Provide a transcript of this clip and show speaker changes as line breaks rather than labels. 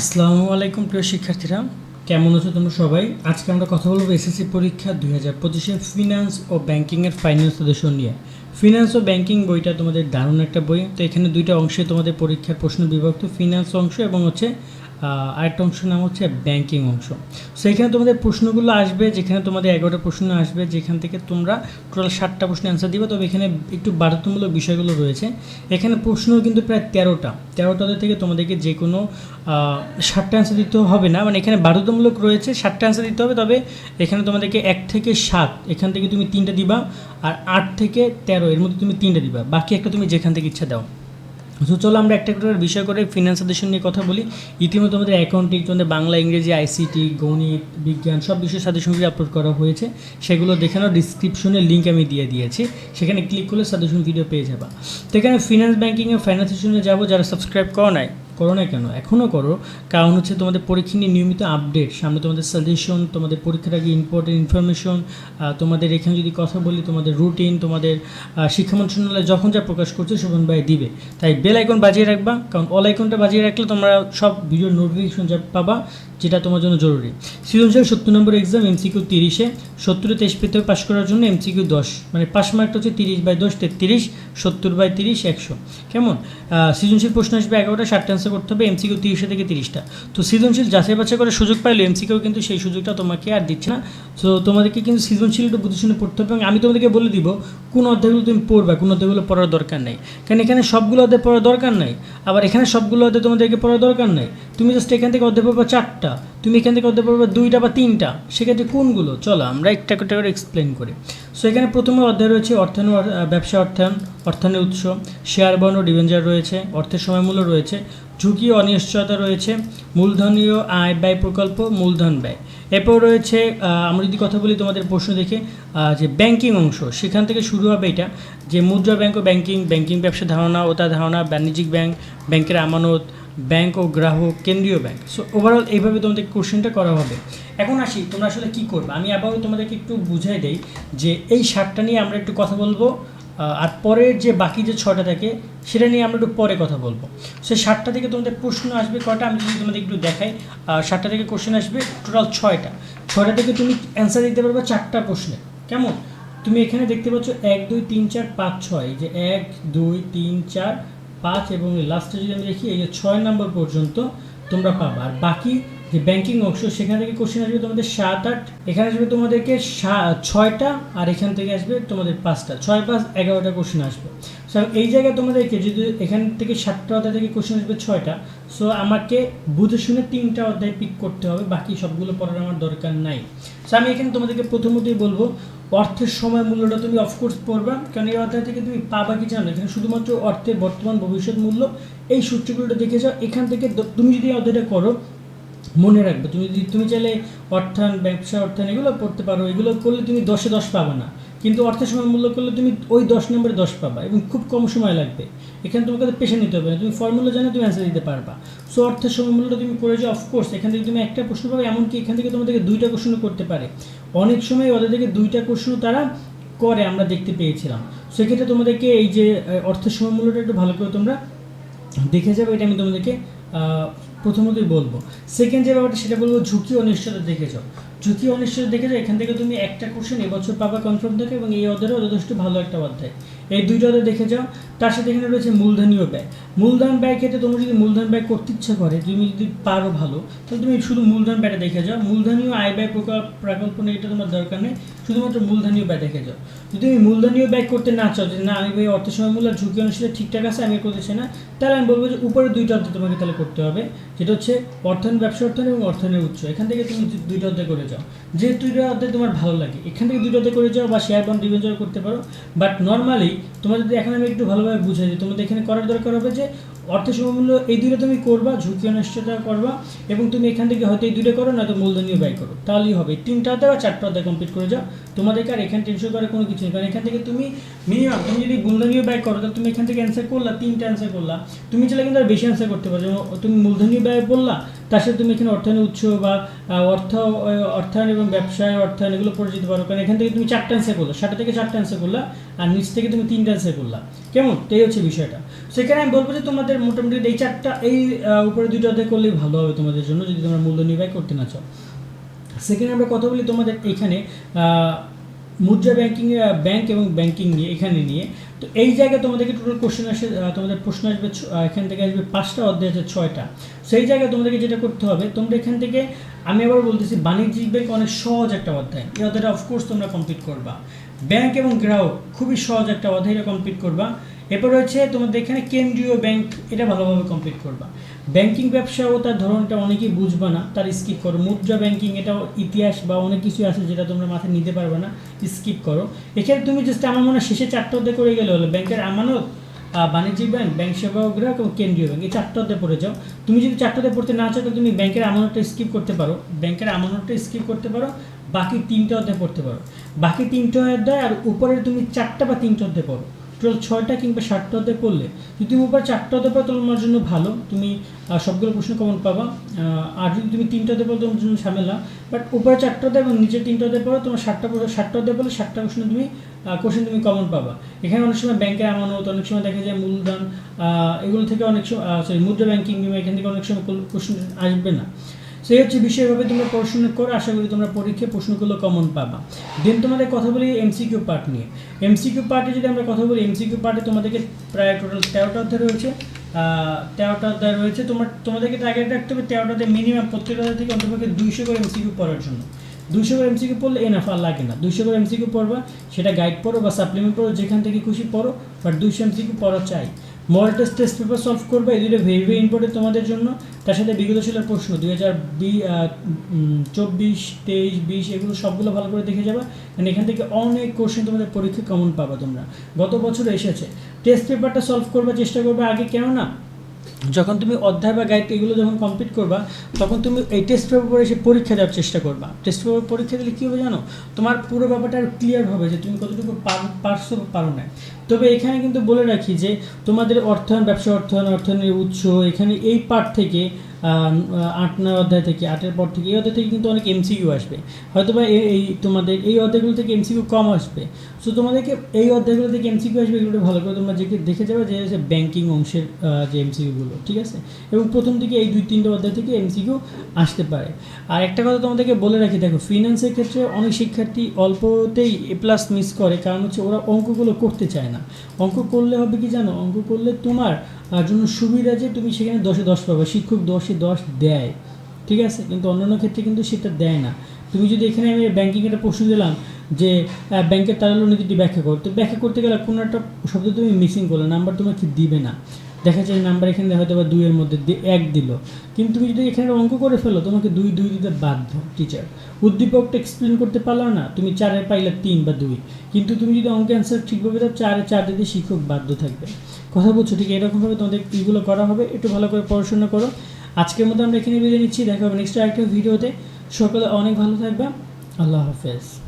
আসসালামু আলাইকুম প্রিয় শিক্ষার্থীরা। কেমন আছো তোমরা সবাই? আজকে আমরা কথা বলব এসএসসি পরীক্ষা দুই হাজার পঁচিশের ফিনান্স ও ব্যাংকিংয়ের ফাইনাল সদস্য নিয়ে। ফিনান্স ও ব্যাংকিং বইটা তোমাদের দারুণ একটা বই। তো এখানে দুইটা অংশে তোমাদের পরীক্ষার প্রশ্ন বিভক্ত। ফিনান্স অংশ এবং হচ্ছে আরেকটা অংশ নাম হচ্ছে ব্যাংকিং অংশ। সো এখানে তোমাদের প্রশ্নগুলো আসবে, যেখানে তোমাদের এগারোটা প্রশ্ন আসবে, যেখান থেকে তোমরা টোটাল ষাটটা প্রশ্ন অ্যান্সার দিবে। তবে এখানে একটু বাধ্যতামূলক বিষয়গুলো রয়েছে। এখানে প্রশ্ন কিন্তু প্রায় তেরোটা। তেরোটাতে থেকে তোমাদেরকে যে কোনো ষাটটা অ্যান্সার দিতে হবে না। মানে এখানে বাধ্যতামূলক রয়েছে ষাটটা অ্যান্সার দিতে হবে। তবে এখানে তোমাদেরকে এক থেকে সাত, এখান থেকে তুমি তিনটা দিবা। আর আট থেকে তেরো, এর মধ্যে তুমি তিনটা দিবা। বাকি একটা তুমি যেখান থেকে ইচ্ছা দাও। তো চলো আমরা একটা করে বিষয় করে ফিনান্স সাজেশন নিয়ে কথা বলি। ইতিমধ্যে তোমাদের অ্যাকাউন্টিং তোমাদের বাংলা, ইংরেজি আইসিটি গণিত, বিজ্ঞান সব বিষয় সাজেশনগুলি আপলোড করা হয়েছে। সেগুলো দেখে নাও ডিসক্রিপশনে লিঙ্ক আমি দিয়ে দিয়েছি। সেখানে ক্লিক করলে সাজেশন ভিডিও পেয়ে যাবা। তো এখানে ফিনান্স ব্যাঙ্কিংয়ে ফাইন্যান্স সেশনে যাব, যারা সাবস্ক্রাইব করো নাই করো না কেন? এখনও করো। কারণ হচ্ছে তোমাদের পরীক্ষা নিয়ে নিয়মিত আপডেট সামনে তোমাদের সাজেশন তোমাদের পরীক্ষার আগে ইম্পর্টেন্ট ইনফরমেশন তোমাদের এখানে যদি কথা বলি, তোমাদের রুটিন তোমাদের শিক্ষা মন্ত্রণালয় যখন যা প্রকাশ করছে শোভন ভাই দিবে। তাই বেল আইকন বাজিয়ে রাখবা, কারণ অল আইকনটা বাজিয়ে রাখলে তোমরা সব ভিডিওর নোটিফিকেশন যা পাবা, যেটা তোমার জন্য জরুরি। সৃজনশীল সত্তর নম্বর এক্সাম এমসিকিউ তিরিশে, সত্তরে তেইশ পেতে পাশ করার জন্য এমসিকিউ দশ। মানে পাস মার্কটা হচ্ছে তিরিশ বাই দশ, তেত্রিশ, সত্তর বাই তিরিশ, একশো। কেমন? সৃজনশীল প্রশ্ন আসবে এগারোটা ষাটটা অ্যান্সার করতে হবে এমসিকিউ তিরিশে থেকে তিরিশটা। তো সৃজনশীল যাচাই বাছাই করে সুযোগ পাইলে এমসিকিউ কিন্তু সেই সুযোগটা তোমাকে আর দিচ্ছে না। তো তোমাদেরকে কিন্তু সৃজনশীল একটু বুদ্ধি শুনে পড়তে হবে এবং আমি তোমাদেরকে বলে দিব, কোন অধ্যায়গুলো তুমি পড়বে, কোন অধ্যায়গুলো পড়ার দরকার নেই। কারণ এখানে সবগুলো অধ্যায় পড়ার দরকার নেই, আবার এখানে সবগুলো অধ্যায় তোমাদেরকে পড়ার দরকার নেই। তুমি জাস্ট এখান থেকে অধ্যায় পড়বে চারটা, তুমি এখান থেকে অধ্যায় পড়বে দুইটা বা তিনটা, সেক্ষেত্রে কোনগুলো? চলো, আমরা একটা একটা করে এক্সপ্লেন করি। সো এখানে প্রথমে অধ্যায় রয়েছে অর্থায়ন ব্যবসা অর্থায়ন, অর্থায়নের উৎস শেয়ার বন্ড ও ডিভেঞ্জার রয়েছে, অর্থের সময়মূল্য রয়েছে, ঝুঁকি অনিশ্চয়তা রয়েছে, মূলধনীয় আয় ব্যয় প্রকল্প, মূলধন ব্যয়। এরপর রয়েছে আমরা যদি কথা বলি তোমাদের প্রশ্ন দেখে যে ব্যাংকিং অংশ, সেখান থেকে শুরু হবে এটা, যে মুদ্রা ব্যাংক ও ব্যাংকিং ব্যাংকিং ব্যবসা ধারণা ও তার ধারণা, বাণিজ্যিক ব্যাংক ব্যাংকের আমানত ব্যাংক ও গ্রাহক, কেন্দ্রীয় ব্যাংক সো ওভারঅল এইভাবে তোমাদের কোশ্চেনটা করা হবে। এখন আসি, তোমরা আসলে কী করবে? আমি আবারও তোমাদেরকে একটু বুঝাই দেই যে এই সারটা নিয়ে আমরা একটু কথা বলব। আর পরের যে বাকি যে ছটা থাকে, সেটা নিয়ে আমরা একটু পরে কথা বলব। সে সাতটা থেকে তোমাদের প্রশ্ন আসবে কটা আমি যদি তোমাদের একটু দেখাই সাতটা থেকে কোশ্চেন আসবে টোটাল ছয়টা। ছয়টা থেকে তুমি অ্যান্সার দিতে পারবে চারটা প্রশ্নে কেমন? তুমি এখানে দেখতে পাচ্ছ এক, দুই, তিন, চার, পাঁচ, ছয়। যে এক, দুই, তিন, চার, পাঁচ এবং লাস্টে যদি আমি দেখি এই যে ছয় নম্বর পর্যন্ত তোমরা পাবা। আর বাকি যে ব্যাংকিং অংশ, সেখান থেকে কোশ্চেন আসবে তোমাদের সাত, আট, এখানে আসবে তোমাদেরকে ছয়টা, আর এখান থেকে আসবে তোমাদের পাঁচটা। ছয় পাঁচ এগারোটা কোশ্চেন আসবে। সো এই জায়গায় তোমাদেরকে যদি এখান থেকে সাতটা অধ্যায় থেকে কোশ্চেন আসবে ছয়টা সো আমাকে বুঝে শুনে তিনটা অধ্যায় পিক করতে হবে, বাকি সবগুলো পড়ার আমার দরকার নাই। সো আমি এখানে তোমাদেরকে প্রথমতই বলব, অর্থের সময় মূল্যটা তুমি অফকোর্স পড়বা, কারণ এই অধ্যায় থেকে তুমি পাবা কি জানো, এখানে শুধুমাত্র অর্থের বর্তমান ভবিষ্যৎ মূল্য, এই সূত্রগুলোটা দেখে যাও, এখান থেকে তুমি যদি অধ্যায়টা করো মনে রাখবে। তুমি যদি তুমি চাইলে অর্থায়ন, ব্যবসা, অর্থায়ন এগুলো পড়তে পারো। এগুলো করলে তুমি দশে দশ পাবে না। কিন্তু অর্থের সময় মূল্য করলে তুমি ওই দশ নম্বরে দশ পাবা এবং খুব কম সময় লাগবে। এখানে তোমাকে পেশা নিতে হবে না। তুমি ফর্মুলা জানো, তুমি অ্যান্সার দিতে পারবা। সো অর্থের সময় মূল্যটা তুমি করে যাও অফকোর্স এখান থেকে তুমি একটা প্রশ্ন পাবে, এমনকি এখান থেকে তোমাদেরকে দুইটা প্রশ্ন করতে পারে। অনেক সময় ওদের থেকে দুইটা প্রশ্ন তারা করে, আমরা দেখতে পেয়েছিলাম। সেক্ষেত্রে তোমাদেরকে এই যে অর্থের সময় মূল্যটা একটু ভালো করে তোমরা দেখে যাবে। এটা আমি তোমাদেরকে প্রথমতই বলব। সেকেন্ড যে ব্যাপারটা সেটা বলব ঝুঁকি অনিশ্চয়তা দেখে যাও। ঝুঁকি অনিশ্চয় দেখে যাও এখান থেকে তুমি একটা কোশ্চেন এবছর পাবা কনফার্ম থাকে এবং এই অধ্যায়ও যথেষ্ট ভালো একটা অধ্যায়। এই দুইটা অধ্যায় দেখে যাও। তার সাথে এখানে রয়েছে মূলধনীয় ব্যয়। মূলধন ব্যয় ক্ষেত্রে তোমার যদি মূলধন ব্যয় করতে ইচ্ছা করে, তুমি যদি পারো ভালো, তাহলে তুমি শুধু মূলধন ব্যয়টা দেখে যাও। মূলধনীয় আয় ব্যয় প্রকল্প প্রাকল্পনা এটা তোমার দরকার নেই, শুধুমাত্র মূলধনীয় ব্যয় দেখে যাও। যদি তুমি মূলধনীয় ব্যয় করতে না চাও যে না, আমি ভাই অর্থ সময় মূল্য ঝুঁকি অনুসারে ঠিকঠাক আছে, আমি করতে চাই না, তাহলে আমি বলব যে উপরে দুইটা অধ্যায় তোমাকে তাহলে করতে হবে। যেটা হচ্ছে অর্থন ব্যবসা, অর্থন এবং অর্থায়নের উৎস। এখান থেকে তুমি দুইটা অধ্যায় করে যাও। ¿no? যে দুইটা অধ্যায় তোমার ভালো লাগে, এখান থেকে দুইটা অধ্যায় করে যাও বা শেয়ার বন্ড ডিভেঞ্চার করতে পারো। বাট নর্মালি তোমার যদি এখন আমি একটু ভালোভাবে বুঝাই দিই তোমাদের এখানে করার দরকার হবে যে অর্থ সমমূল্য এই দুটো তুমি করবা, ঝুঁকি অনিশ্চয়তা করবা, এবং তুমি এখান থেকে হয়তো এই দুটো করো, নয়তো মূলধনীয় ব্যয় করো। তাহলেই হবে। তিনটা অধ্যায় বা চারটা অধ্যায় কমপ্লিট করে যাও। তোমাদেরকে আর এখানে টেনশন করার কোনো কিছু নেই। কারণ এখান থেকে তুমি মিনিমাম তুমি যদি মূলধনীয় ব্যয় করো, তাহলে তুমি এখান থেকে অ্যান্সার করলা, তিনটা অ্যান্সার করলা। তুমি চাইলে কিন্তু আর বেশি অ্যান্সার করতে পারো। যেমন তুমি মূলধনীয় ব্যয় বললা, তার সাথে তুমি এখানে অর্থায়নের উৎস বা অর্থ, অর্থায়ন এবং ব্যবসায়, অর্থায়ন এগুলো পড়ে যেতে পারো। কারণ এখান থেকে তুমি চারটা অ্যান্সার করল। সাতটা থেকে চারটা অ্যান্সার করলা, আর নিচ থেকে তুমি তিনটা অ্যান্সার করলা। কেমন? এই হচ্ছে বিষয়টা। সেখানে আমি বলব যে তোমাদের মোটামুটি এই চারটা, এই উপরে অধ্যায় করলেই ভালো হবে তোমাদের জন্য, যদি তোমরা মূল্য নির্বাহ করতে না চাও। সেকেন্ড আমরা কথা বলি তোমাদের এখানে মুদ্রা ব্যাংকিং ব্যাংক এবং ব্যাংকিং নিয়ে, এখানে নিয়ে। তো এই জায়গায় তোমাদেরকে টোটাল কোশ্চেন আসে তোমাদের প্রশ্ন আসবে এখান থেকে আসবে পাঁচটা, অধ্যায় আছে ছয়টা। সেই জায়গায় তোমাদেরকে যেটা করতে হবে, তোমরা এখান থেকে, আমি আবার বলতেছি, বাণিজ্যিক ব্যাংক অনেক সহজ একটা অধ্যায়। এই অধ্যায়টা অফকোর্স তোমরা কমপ্লিট করবা। ব্যাংক এবং গ্রাহক খুবই সহজ একটা অধ্যায় কমপ্লিট করবা। এরপর রয়েছে তোমাদের এখানে কেন্দ্রীয় ব্যাংক এটা ভালোভাবে কমপ্লিট করবা। ব্যাংকিং ব্যবসা ও তার ধরনটা অনেকেই বুঝবা না, তার স্কিপ করো। মুদ্রা ব্যাংকিং এটাও ইতিহাস বা অনেক কিছু আছে যেটা তোমরা মাথায় নিতে পারবে না স্কিপ করো। এখানে তুমি জাস্ট আমার মনে হয় শেষে চারটা অধ্যায় করে গেলে হলো, ব্যাংকের আমানত বাণিজ্যিক ব্যাংক ব্যাংক সেবা গ্রাহক এবং কেন্দ্রীয় ব্যাংক এই চারটা অধ্যায় পড়ে যাও। তুমি যদি চারটা অধ্যায় পড়তে না চাও তুমি ব্যাংকের আমানতটা স্কিপ করতে পারো। ব্যাংকের আমানতটা স্কিপ করতে পারো, বাকি তিনটা অধ্যায় পড়তে পারো। বাকি তিনটা অধ্যায় আর উপরের তুমি চারটা বা তিনটা অধ্যায় পড়ো। টোটাল ছয়টা কিংবা সাতটা অধ্যায় পড়লে যদি তুমি উপর চারটা অধ্যায় পাও তোমার জন্য ভালো, তুমি সবগুলো প্রশ্ন কমন পাবা। আর যদি তুমি তিনটা অধ্যায় পাও তোমার জন্য ঝামেলা বাট উপরে চারটা অধ্যায় এবং নিচে তিনটা অধ্যায় পড়ো তোমার সাতটা সাতটা অধ্যায় পড়লে সাতটা প্রশ্ন তুমি কোশ্চেন তুমি কমন পাবা। এখানে অনেক সময় ব্যাংকের আমানত, অনেক সময় দেখা যায় মূলধন এগুলো থেকে অনেক সময় সরি মুদ্রা ব্যাংকিং বিমা, এখান থেকে অনেক সময় কোশ্চেন আসবে না। সেই হচ্ছে বিষয়ভাবে তোমরা পড়াশোনা করো, আশা করি তোমরা পরীক্ষায় প্রশ্নগুলো কমন পাবা। দেন তোমাদের কথা বলি এমসিকিউ পার্ট নিয়ে। এমসিকিউ পার্টে যদি আমরা কথা বলি এমসিকিউ পার্টে তোমাদেরকে প্রায় টোটাল তেরোটা অধ্যায় রয়েছে। তেরোটা অধ্যায় রয়েছে। তোমার, তোমাদেরকে টার্গেট রাখতে হবে তেরোটাতে মিনিমাম প্রত্যেকটা থেকে অন্তপক্ষে দুইশো করে এমসিকিউ পড়ার জন্য। দুইশো করে এমসিকিউ পড়লে এনাফ আর লাগে না। দুইশো করে এমসিকিউ পড়বা, সেটা গাইড পড়ো বা সাপ্লিমেন্ট পড়ো, যেখান থেকে খুশি পড়ো বাট দুইশো এমসিকিউ পড়া চাই। Model test test paper solve করবে, এই দুটো ভেরি ভেরি ইম্পর্টেন্ট তোমাদের জন্য। তার সাথে বিগত ছিল প্রশ্ন, দুই হাজার বি চব্বিশ, তেইশ, বিশ, এগুলো সবগুলো ভালো করে দেখে যাবে। কারণ এখান থেকে অনেক কোশ্চেন তোমাদের পরীক্ষা কমন পাবা তোমরা। গত বছর এসেছে। টেস্ট পেপারটা সলভ করবার চেষ্টা করবে আগে কেন না যখন তুমি অধ্যায় বা গাইড এগুলো যখন কমপ্লিট করবা, তখন তুমি এই টেস্ট পেপার এসে পরীক্ষা দেওয়ার চেষ্টা করবা। টেস্ট পেপার পরীক্ষা দিলে কী হবে জানো? তোমার পুরো ব্যাপারটা আর ক্লিয়ার হবে যে তুমি কতটুকু পার- পারছ পারো না তবে এখানে কিন্তু বলে রাখি যে তোমাদের অর্থায়ন, ব্যবসা অর্থায়ন, অর্থায়নের উৎস, এখানে এই পার্ট থেকে আট নয় অধ্যায় থেকে, আটের পর থেকে, এই অধ্যায় থেকে কিন্তু অনেক এমসিকিউ আসবে। হয়তো বা এই তোমাদের, এই অধ্যায়গুলো থেকে এমসিকিউ কম আসবে। সো তোমাদেরকে এই অধ্যায়গুলো থেকে এমসিকিউ আসবে এগুলো ভালো করে তোমরা দেখে দেখে যাবে যে হচ্ছে ব্যাংকিং অংশের যে এমসিকিউগুলো ঠিক আছে? এবং প্রথম থেকে এই দুই তিনটে অধ্যায় থেকে এমসিকিউ আসতে পারে। আর একটা কথা তোমাদেরকে বলে রাখি, দেখো ফিনান্সের ক্ষেত্রে অনেক শিক্ষার্থী অল্পতেই এ প্লাস মিস করে, কারণ হচ্ছে ওরা অঙ্কগুলো করতে চায় না। অঙ্ক করলে হবে কি জানো? অঙ্ক করলে তোমার জন্য সুবিধা যে তুমি সেখানে দশে দশ পাবে, শিক্ষক দশে দশ দেয়। ঠিক আছে? কিন্তু অন্যান্য ক্ষেত্রে কিন্তু সেটা দেয় না। তুমি যদি এখানে আমি ব্যাংকিং একটা প্রশ্ন দিলাম যে ব্যাংকের তারল্য নীতিটি ব্যাখ্যা করো। তো ব্যাখ্যা করতে গেলে কোনো একটা শব্দ তুমি মিসিং করলে নাম্বার তোমাকে দিবে না। দেখা যায় নাম্বার এখানে হয়তো বা দুইয়ের মধ্যে এক দিল। কিন্তু তুমি যদি এখানে অঙ্ক করে ফেলো, তোমাকে দুই দুই দিতে বাধ্য টিচার উদ্দীপকটা এক্সপ্লেন করতে পারল না, তুমি চারে পাইলে তিন বা দুই। কিন্তু তুমি যদি অঙ্ক অ্যান্সার ঠিকভাবে দাও, চারে, চার দিতে শিক্ষক বাধ্য থাকবে। কথা বলছো, ঠিক এরকমভাবে তোমাদের এইগুলো করা হবে। একটু ভালো করে পড়াশোনা করো। আজকের মধ্যে আমরা এখানে বিদায় নিচ্ছি। দেখা হবে নেক্সট আরেকটা ভিডিওতে সকলে অনেক ভালো থাকবে। আল্লাহ হাফেজ।